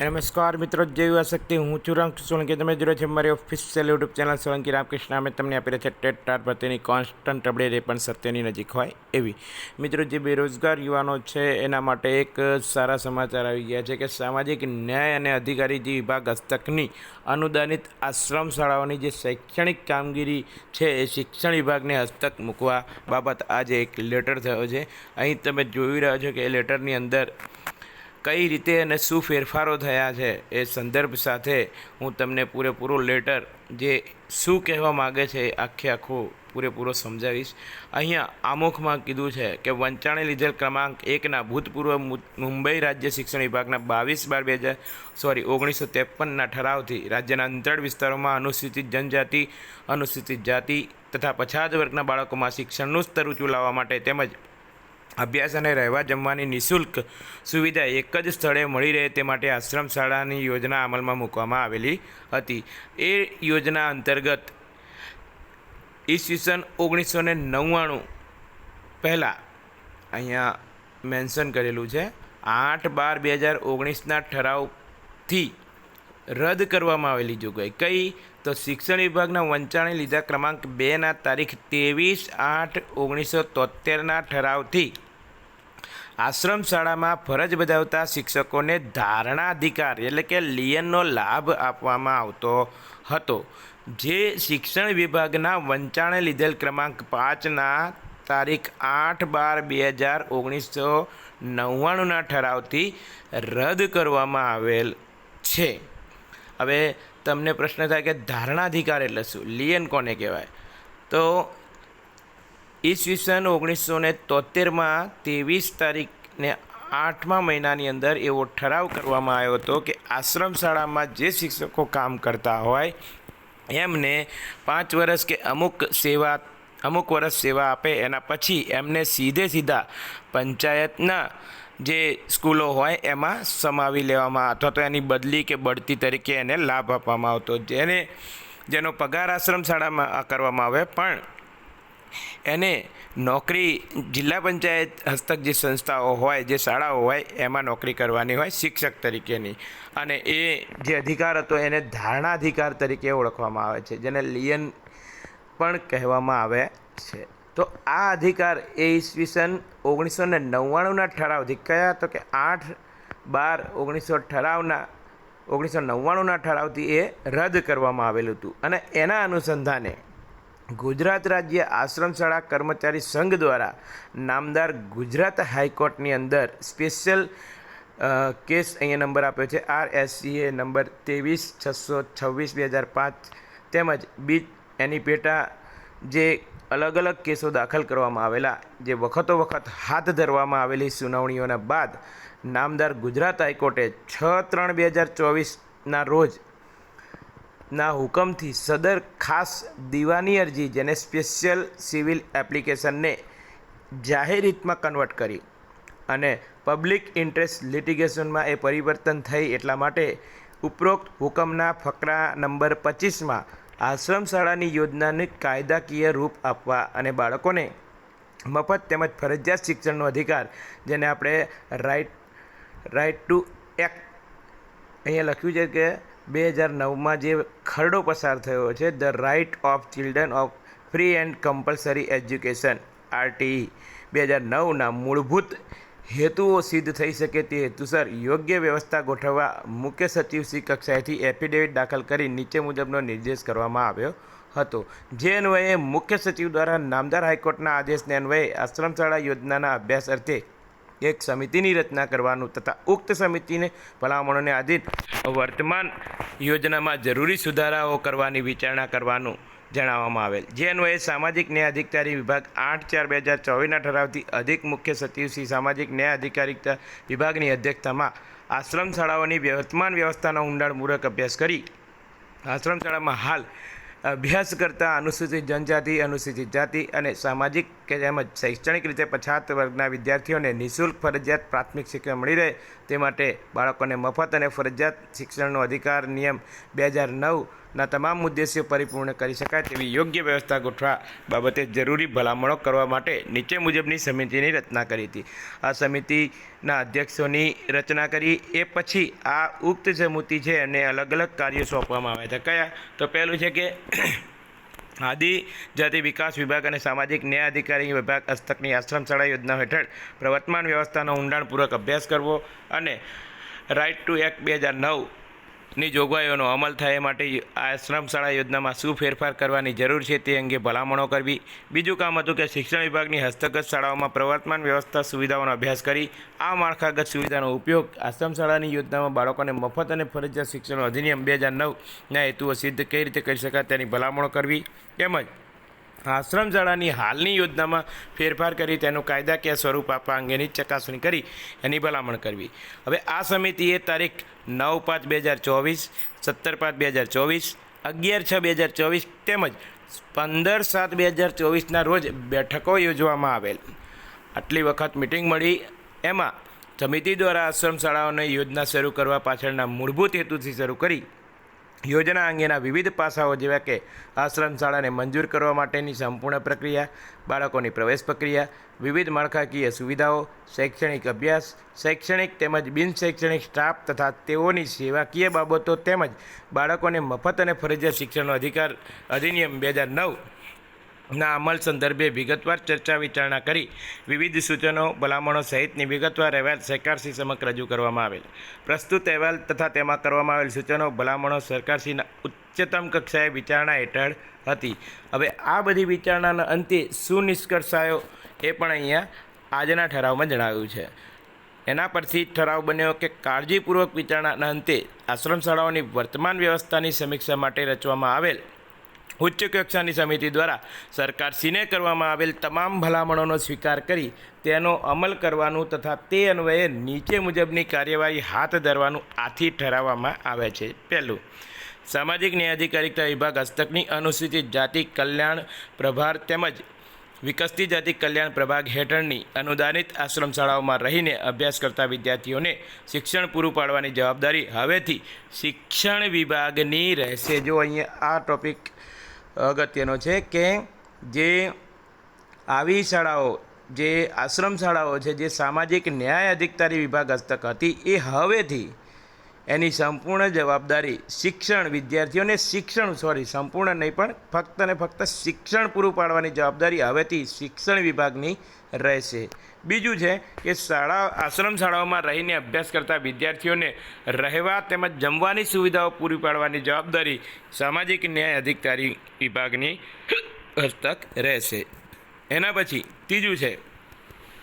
નમસ્કાર મિત્રો, જય શક્તિ. હું છું રામ સોલંકી. તમે જોડે છે મારી official YouTube channel Solanki Ramkrishna. અમે તમને આપી રહ્યા છે ટેટ ટાટ પ્રત્યેની કોન્સ્ટન્ટ અપડેટ એ પણ સત્યની નજીક હોય એવી. મિત્રો, જે બેરોજગાર યુવાનો છે, એના માટે એક સારા સમાચાર આવી ગયા છે કે સામાજિક ન્યાય અને અધિકારીજી વિભાગ હસ્તકની અનુદાનિત આશ્રમ શાળાઓની જે શૈક્ષણિક કામગીરી છે, એ શિક્ષણ વિભાગને હસ્તક મૂકવા બાબત આજે એક લેટર થયો છે. અહીં તમે જોઈ રહ્યા છો કે એ લેટરની અંદર કઈ રીતે અને શું ફેરફારો થયા છે એ સંદર્ભ સાથે હું તમને પૂરેપૂરો લેટર જે શું કહેવા માગે છે એ આખે આખું પૂરેપૂરો સમજાવીશ. અહીંયા આમુખમાં કીધું છે કે વંચાણે લીધેલ ક્રમાંક એકના ભૂતપૂર્વ મુંબઈ રાજ્ય શિક્ષણ વિભાગના બાવીસ બાર બે હજાર, સોરી, ઓગણીસો ત્રેપનના ઠરાવથી રાજ્યના અંતર વિસ્તારોમાં અનુસૂચિત જનજાતિ, અનુસૂચિત જાતિ તથા પછાત વર્ગના બાળકોમાં શિક્ષણનું સ્તર ઊંચું લાવવા માટે તેમજ અભ્યાસ અને રહેવા જમવાની નિઃશુલ્ક સુવિધા એક જ સ્થળે મળી રહે તે માટે આશ્રમ શાળાની યોજના અમલમાં મૂકવામાં આવેલી હતી. એ યોજના અંતર્ગત ઈસવીસન ઓગણીસો ને નવ્વાણું પહેલાં અહીંયા મેન્શન કરેલું છે. આઠ બાર બે હજાર ઓગણીસના ઠરાવથી રદ કરવામાં આવેલી જોગવાઈ. કઈ તો શિક્ષણ વિભાગના વંચાણે લીધા ક્રમાંક બેના તારીખ ત્રેવીસ આઠ ઓગણીસો તોતેરના ઠરાવથી આશ્રમ શાળામાં ફરજ બજાવતા શિક્ષકોને ધારણા અધિકાર એટલે કે લિયનનો લાભ આપવામાં આવતો હતો. જે શિક્ષણ વિભાગના વંચાણે લીધેલ ક્રમાંક પાંચના તારીખ આઠ બાર બે હજાર ઓગણીસો નવ્વાણુંના ઠરાવથી રદ કરવામાં આવેલ છે. હવે તમને પ્રશ્ન થાય કે ધારણાધિકાર એટલે શું? લિયન કોને કહેવાય? તો ઈસવીસન ઓગણીસો ને તોતેરમાં ત્રેવીસ તારીખને આઠમા મહિનાની અંદર એવો ઠરાવ કરવામાં આવ્યો હતો કે આશ્રમ શાળામાં જે શિક્ષકો કામ કરતા હોય, એમને પાંચ વર્ષ કે અમુક સેવા, અમુક વર્ષ સેવા આપે, એના પછી એમને સીધે સીધા પંચાયતના જે સ્કૂલો હોય એમાં સમાવી લેવામાં અથવા તો એની બદલી કે બઢતી તરીકે એને લાભ આપવામાં આવતો જેને, જેનો પગાર આશ્રમ શાળામાં કરવામાં આવે. પણ એને નોકરી, જિલ્લા પંચાયત હસ્તક જે સંસ્થાઓ હોય, જે શાળાઓ હોય, એમાં નોકરી કરવાની હોય શિક્ષક તરીકેની. અને એ જે અધિકાર હતો એને ધારણા અધિકાર તરીકે ઓળખવામાં આવે છે, જેને લિયન પણ કહેવામાં આવે છે. તો આ અધિકાર એ ઈસવીસન ઓગણીસો ને નવ્વાણુંના ઠરાવથી કયા તો કે આઠ બાર ઓગણીસો ઠરાવના ઓગણીસો નવ્વાણુંના ઠરાવથી એ રદ કરવામાં આવેલું હતું. અને એના અનુસંધાને ગુજરાત રાજ્ય આશ્રમ શાળા કર્મચારી સંઘ દ્વારા નામદાર ગુજરાત હાઈકોર્ટની અંદર સ્પેશિયલ કેસ અહીંયા નંબર આપ્યો છે આર એસ સી એ નંબર ત્રેવીસ છસો છવ્વીસ બે હજાર પાંચ તેમજ બીજ એની પેટા જે અલગ અલગ કેસો દાખલ કરવામાં આવેલા, જે વખતો વખત હાથ ધરવામાં આવેલી સુનાવણીઓના બાદ નામદાર ગુજરાત હાઈકોર્ટે છ ત્રણ બે હજાર ચોવીસના રોજ ના હુકમથી સદર ખાસ દીવાની અરજી, જેને સ્પેશિયલ સિવિલ એપ્લિકેશનને જાહેર હિતમાં કન્વર્ટ કરી અને પબ્લિક ઇન્ટરેસ્ટ લિટિગેશનમાં એ પરિવર્તન થઈ એટલા માટે ઉપરોક્ત હુકમના ફકરા નંબર પચીસમાં આશ્રમ શાળાની યોજનાને કાયદાકીય રૂપ આપવા અને બાળકોને મફત તેમજ ફરજિયાત શિક્ષણનો અધિકાર, જેને આપણે રાઇટ રાઇટ ટુ એક્ટ અહીંયા લખ્યું છે કે બે હજાર નવમાં જે ખરડો પસાર થયો છે the right of children of free and compulsory education RTE બે હજાર નવના મૂળભૂત હેતુઓ સિદ્ધ થઈ શકે તે હેતુસર યોગ્ય વ્યવસ્થા ગોઠવવા મુખ્ય સચિવ શ્રી કક્ષાએથી એફિડેવિટ દાખલ કરી નીચે મુજબનો નિર્દેશ કરવામાં આવ્યો હતો. જે અન્વયે મુખ્ય સચિવ દ્વારા નામદાર હાઈકોર્ટના આદેશને અન્વયે આશ્રમ શાળા યોજનાના અભ્યાસ અર્થે એક સમિતિની રચના કરવાનું તથા ઉક્ત સમિતિને ભલામણોને આધીન વર્તમાન યોજનામાં જરૂરી સુધારાઓ કરવાની વિચારણા કરવાનું જણાવવામાં આવેલ. જે અન્વયે સામાજિક ન્યાય અધિકારી વિભાગ આઠ ચાર બે હજાર ચોવીસના ઠરાવથી અધિક મુખ્ય સચિવ શ્રી સામાજિક ન્યાય અધિકારીતા વિભાગની અધ્યક્ષતામાં આશ્રમ શાળાઓની વર્તમાન વ્યવસ્થાનો ઊંડાણપૂર્વક અભ્યાસ કરી આશ્રમ શાળામાં હાલ અભ્યાસ કરતા અનુસૂચિત જનજાતિ, અનુસૂચિત જાતિ અને સામાજિક કે તેમજ શૈક્ષણિક રીતે પછાત વર્ગના વિદ્યાર્થીઓને નિઃશુલ્ક ફરજિયાત પ્રાથમિક શિક્ષણ મળી રહે તે માટે બાળકોને મફત અને ફરજિયાત શિક્ષણનો અધિકાર નિયમ બે હજાર નવ ના તમામ ઉદ્દેશ્યો પરિપૂર્ણ કરી શકાય તેવી યોગ્ય વ્યવસ્થા ગોઠવા બાબતે જરૂરી ભલામણો કરવા માટે નીચે મુજબની સમિતિની રચના કરી હતી. આ સમિતિના અધ્યક્ષોની રચના કરી, એ પછી આ ઉક્ત સમિતિ છે અને અલગ અલગ કાર્યો સોંપવામાં આવ્યા હતા. કયા? તો પહેલું છે કે આદિજાતિ વિકાસ વિભાગ અને સામાજિક ન્યાય અધિકારી વિભાગ હસ્તકની આશ્રમ શાળા યોજના હેઠળ પ્રવર્તમાન વ્યવસ્થાનો ઊંડાણપૂર્વક અભ્યાસ કરવો અને રાઇટ ટુ એક્ટ બે હજાર નવની જોગવાઈઓનો અમલ થાય માટે આશ્રમ શાળા યોજનામાં શું ફેરફાર કરવાની જરૂર છે તે અંગે ભલામણો કરવી. બીજું કામ હતું કે શિક્ષણ વિભાગની હસ્તગત શાળાઓમાં પ્રવર્તમાન વ્યવસ્થા સુવિધાઓનો અભ્યાસ કરી, આ માળખાગત સુવિધાનો ઉપયોગ આશ્રમ શાળાની યોજનામાં બાળકોને મફત અને ફરજિયાત શિક્ષણ અધિનિયમ બે હજાર નવના હેતુઓ સિદ્ધ કઈ રીતે કરી શકાય તેની ભલામણો કરવી. તેમજ આશ્રમ શાળાની હાલની યોજનામાં ફેરફાર કરી તેનું કાયદાકીય સ્વરૂપ આપવા અંગેની ચકાસણી કરી એની ભલામણ કરવી. હવે આ સમિતિએ તારીખ નવ પાંચ બે હજાર ચોવીસ, સત્તર પાંચ બે હજાર ચોવીસ, અગિયાર છ બે હજાર ચોવીસ તેમજ પંદર સાત બે હજાર ચોવીસના રોજ બેઠકો યોજવામાં આવેલ. આટલી વખત મિટિંગ મળી. એમાં સમિતિ દ્વારા આશ્રમ શાળાઓની યોજના શરૂ કરવા પાછળના મૂળભૂત હેતુથી શરૂ કરી યોજના અંગેના વિવિધ પાસાઓ જેવા કે આશ્રમશાળાને મંજૂર કરવા માટેની સંપૂર્ણ પ્રક્રિયા, બાળકોની પ્રવેશ પ્રક્રિયા, વિવિધ માળખાકીય સુવિધાઓ, શૈક્ષણિક અભ્યાસ, શૈક્ષણિક તેમજ બિનશૈક્ષણિક સ્ટાફ તથા તેઓની સેવાકીય બાબતો તેમજ બાળકોને મફત અને ફરજિયાત શિક્ષણનો અધિકાર અધિનિયમ બે હજાર નવ ના અમલ સંદર્ભે વિગતવાર ચર્ચા વિચારણા કરી વિવિધ સૂચનો, ભલામણો સહિતની વિગતવાર અહેવાલ સરકારશ્રી સમક્ષ રજૂ કરવામાં આવેલ. પ્રસ્તુત અહેવાલ તથા તેમાં કરવામાં આવેલ સૂચનો, ભલામણો સરકારશ્રીના ઉચ્ચતમ કક્ષાએ વિચારણા હેઠળ હતી. હવે આ બધી વિચારણાના અંતે શું નિષ્કર્ષ એ પણ અહીંયા આજના ઠરાવમાં જણાવ્યું છે. એના પરથી ઠરાવ બન્યો કે કાળજીપૂર્વક વિચારણાના અંતે આશ્રમ શાળાઓની વર્તમાન વ્યવસ્થાની સમીક્ષા માટે રચવામાં આવેલ ઉચ્ચ કક્ષાની સમિતિ દ્વારા સરકારશ્રીને કરવામાં આવેલ તમામ ભલામણોનો સ્વીકાર કરી તેનો અમલ કરવાનું તથા તે અન્વયે નીચે મુજબની કાર્યવાહી હાથ ધરવાનું આથી ઠરાવવામાં આવે છે. પહેલું, સામાજિક ન્યાય અધિકારિતા વિભાગ હસ્તકની અનુસૂચિત જાતિ કલ્યાણ પ્રભાર તેમજ વિકસતી જાતિ કલ્યાણ પ્રભાગ હેઠળની અનુદાનિત આશ્રમ શાળાઓમાં રહીને અભ્યાસ કરતા વિદ્યાર્થીઓને શિક્ષણ પૂરું પાડવાની જવાબદારી હવેથી શિક્ષણ વિભાગની રહેશે. જો અહીંયા આ ટોપિક અગત્યનો છે કે જે આવી શાળાઓ, જે આશ્રમ શાળાઓ છે, જે સામાજિક ન્યાય અધિકારી વિભાગ હસ્તક હતી, એ હવેથી એની સંપૂર્ણ જવાબદારી શિક્ષણ, વિદ્યાર્થીઓને શિક્ષણ સોરી સંપૂર્ણ નહીં, પણ ફક્ત ને ફક્ત શિક્ષણ પૂરું પાડવાની જવાબદારી હવેથી શિક્ષણ વિભાગની રહેશે. બીજું છે કે શાળા, આશ્રમ શાળાઓમાં રહીને અભ્યાસ કરતા વિદ્યાર્થીઓને રહેવા તેમજ જમવાની સુવિધાઓ પૂરી પાડવાની જવાબદારી સામાજિક ન્યાય અધિકારી વિભાગની હસ્તક રહેશે. એના પછી ત્રીજું છે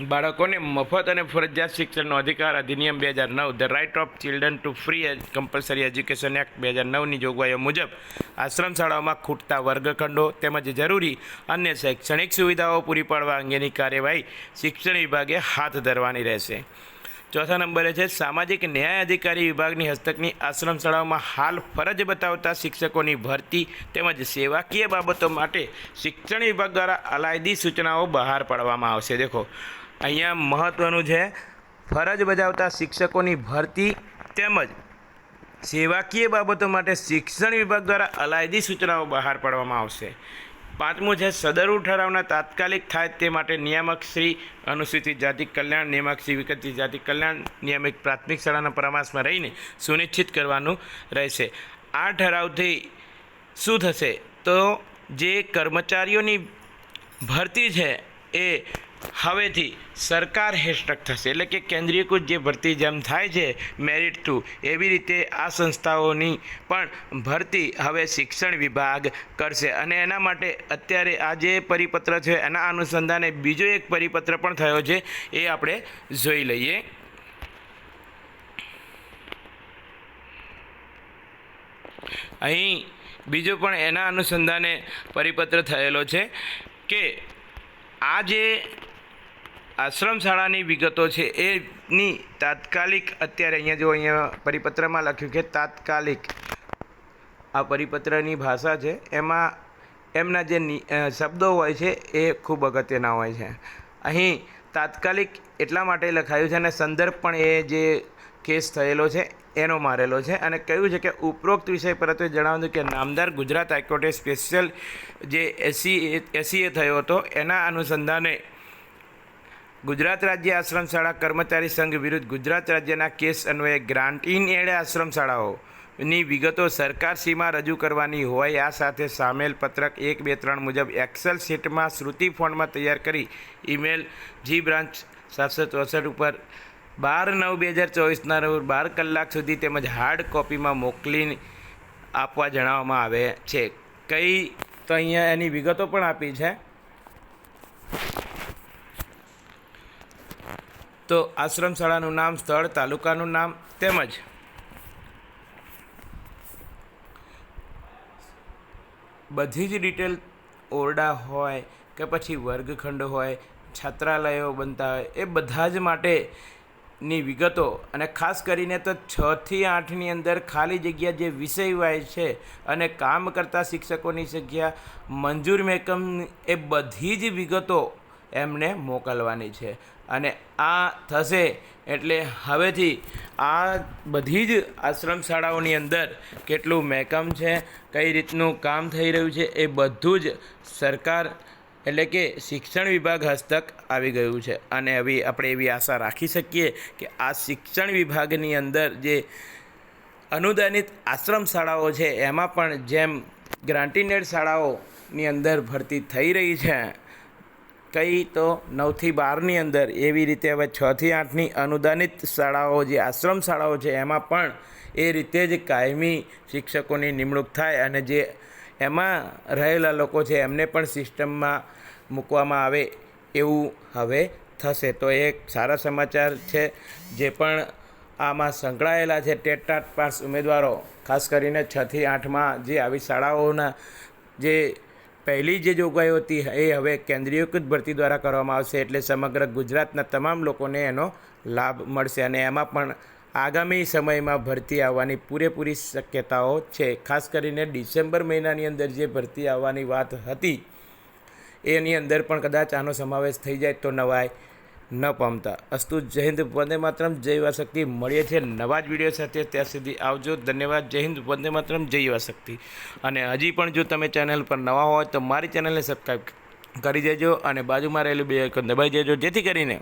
બાળકોને મફત અને ફરજિયાત શિક્ષણનો અધિકાર અધિનિયમ બે હજાર નવ the right of children to free compulsory education act બે હજાર નવની જોગવાઈઓ મુજબ આશ્રમ શાળાઓમાં ખૂટતા વર્ગખંડો તેમજ જરૂરી અન્ય શૈક્ષણિક સુવિધાઓ પૂરી પાડવા અંગેની કાર્યવાહી શિક્ષણ વિભાગે હાથ ધરવાની રહેશે. ચોથા નંબરે છે, સામાજિક ન્યાય અધિકારી વિભાગની હસ્તકની આશ્રમ શાળાઓમાં હાલ ફરજ બતાવતા શિક્ષકોની ભરતી તેમજ સેવાકીય બાબતો માટે શિક્ષણ વિભાગ દ્વારા અલાયદી સૂચનાઓ બહાર પાડવામાં આવશે. દેખો અહીંયા મહત્ત્વનું છે, ફરજ બજાવતા શિક્ષકોની ભરતી તેમજ સેવાકીય બાબતો માટે શિક્ષણ વિભાગ દ્વારા અલાયદી સૂચનાઓ બહાર પાડવામાં આવશે. પાંચમું છે, સદરુ ઠરાવના તાત્કાલિક થાય તે માટે નિયામક શ્રી અનુસૂચિત જાતિ કલ્યાણ, નિયામક શ્રી વિકસિત જાતિ કલ્યાણ નિયમિત પ્રાથમિક શાળાના પરામર્શમાં રહીને સુનિશ્ચિત કરવાનું રહેશે. આ ઠરાવથી શું થશે? તો જે કર્મચારીઓની ભરતી છે, એ હવેથી સરકાર હેઠળ થશે. એટલે કે કેન્દ્રીયકૃત જે ભરતી જેમ થાય છે મેરિટ ટુ એવી રીતે આ સંસ્થાઓની પણ ભરતી હવે શિક્ષણ વિભાગ કરશે. અને એના માટે અત્યારે આ જે પરિપત્ર છે, એના અનુસંધાને બીજો એક પરિપત્ર પણ થયો છે, એ આપણે જોઈ લઈએ. અહીં બીજો પણ એના અનુસંધાને પરિપત્ર થયેલો છે કે આ જે આશ્રમ શાળાની વિગતો છે. એની તાત્કાલિક, અત્યારે અહીંયા જો અહીંયા પરિપત્રમાં લખ્યું કે તાત્કાલિક, આ પરિપત્રની ભાષા છે. એમાં એમના જે શબ્દો હોય છે એ ખૂબ અગત્યના હોય છે. અહીં તાત્કાલિક એટલા માટે લખાયું છે અને સંદર્ભ પણ એ જે કેસ થયેલો છે, એનો મારેલો છે. અને કહ્યું છે કે ઉપરોક્ત વિષય પરત્વે જણાવ્યું કે નામદાર ગુજરાત હાઈકોર્ટે સ્પેશિયલ જે એસી એસીએ થયો હતો, એના અનુસંધાને ગુજરાત રાજ્ય આશ્રમ શાળા કર્મચારી સંઘ વિરુદ્ધ ગુજરાત રાજ્યના કેસ અન્વયે ગ્રાન્ટ ઇન એડ આશ્રમ શાળાઓની વિગતો સરકાર સીમા રજૂ કરવાની હોય આ સાથે સામેલ પત્રક એક, બે, ત્રણ મુજબ એક્સેલ શીટમાં શ્રુતિ ફોન્ટમાં તૈયાર કરી ઈમેલ જી બ્રાન્ચ સાતસો ચોસઠ ઉપર બાર નવ બે હજાર ચોવીસના રોજ બાર કલાક સુધી તેમજ હાર્ડ કોપીમાં મોકલી આપવા જણાવવામાં આવે છે. કઈ તો અહીંયા એની વિગતો પણ આપી છે. તો આશ્રમ શાળાનું નામ, સ્થળ, તાલુકાનું નામ તેમજ બધી જ ડિટેલ ઓરડા હોય કે પછી વર્ગખંડ હોય, છાત્રાલયો બનતા હોય, એ બધા જ માટેની વિગતો અને ખાસ કરીને તો છથી આઠની અંદર ખાલી જગ્યા જે વિષય વાય છે અને કામ કરતા શિક્ષકોની જગ્યા મંજૂર મેકમ, એ બધી જ વિગતો એમને મોકલવાની છે. અને આ થશે એટલે હવેથી આ બધી જ આશ્રમ શાળાઓની અંદર કેટલું મહેકમ છે, કઈ રીતનું કામ થઈ રહ્યું છે, એ બધું જ સરકાર એટલે કે શિક્ષણ વિભાગ હસ્તક આવી ગયું છે. અને હવે આપણે એવી આશા રાખી શકીએ કે આ શિક્ષણ વિભાગની અંદર જે અનુદાનિત આશ્રમ શાળાઓ છે, એમાં પણ જેમ ગ્રાન્ટીનેડ શાળાઓની અંદર ભરતી થઈ રહી છે કઈ તો નવથી બારની અંદર એવી રીતે હવે છથી આઠની અનુદાનિત શાળાઓ જે આશ્રમ શાળાઓ છે, એમાં પણ એ રીતે જ કાયમી શિક્ષકોની નિમણૂક થાય અને જે એમાં રહેલા લોકો છે, એમને પણ સિસ્ટમમાં મૂકવામાં આવે એવું હવે થશે. તો એ સારા સમાચાર છે જે પણ આમાં સંકળાયેલા છે ટેટાટ પાસ ઉમેદવારો, ખાસ કરીને છથી આઠમાં જે આવી શાળાઓના જે પહેલી જે જોગવાઈઓ હતી એ હવે કેન્દ્રીયકૃત ભરતી દ્વારા કરવામાં આવશે એટલે સમગ્ર ગુજરાતના તમામ લોકોને એનો લાભ મળશે અને એમાં પણ આગામી સમયમાં ભરતી આવવાની પૂરેપૂરી શક્યતાઓ છે. ખાસ કરીને ડિસેમ્બર મહિનાની અંદર જે ભરતી આવવાની વાત હતી, એની અંદર પણ કદાચ આનો સમાવેશ થઈ જાય તો નવાય. ન પામતા. અસ્તુ જય હિન્દ, વંદે માતરમ. જય યુવા શક્તિ. મળીએ છીએ નવા જ વીડિયો સાથે. ત્યાં સુધી આવજો. ધન્યવાદ. જય હિન્દ, વંદે માતરમ. જય યુવા શક્તિ. અને હજી પણ જો તમે ચેનલ પર નવા હોય તો મારી ચેનલને સબસ્ક્રાઈબ કરી દેજો અને બાજુમાં રહેલું બે આઇકન દબાઈ દેજો. જેથી કરીને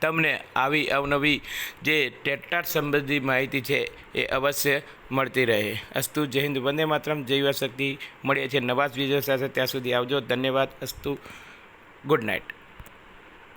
તમને આવી અવનવી જે ટેટાટ સંબંધી માહિતી છે એ અવશ્ય મળતી રહે. અસ્તુ જય હિન્દ, વંદે માતરમ. જય શક્તિ. મળીએ છીએ નવા જ વીડિયો સાથે. ત્યાં સુધી આવજો. ધન્યવાદ. અસ્તુ. Good night.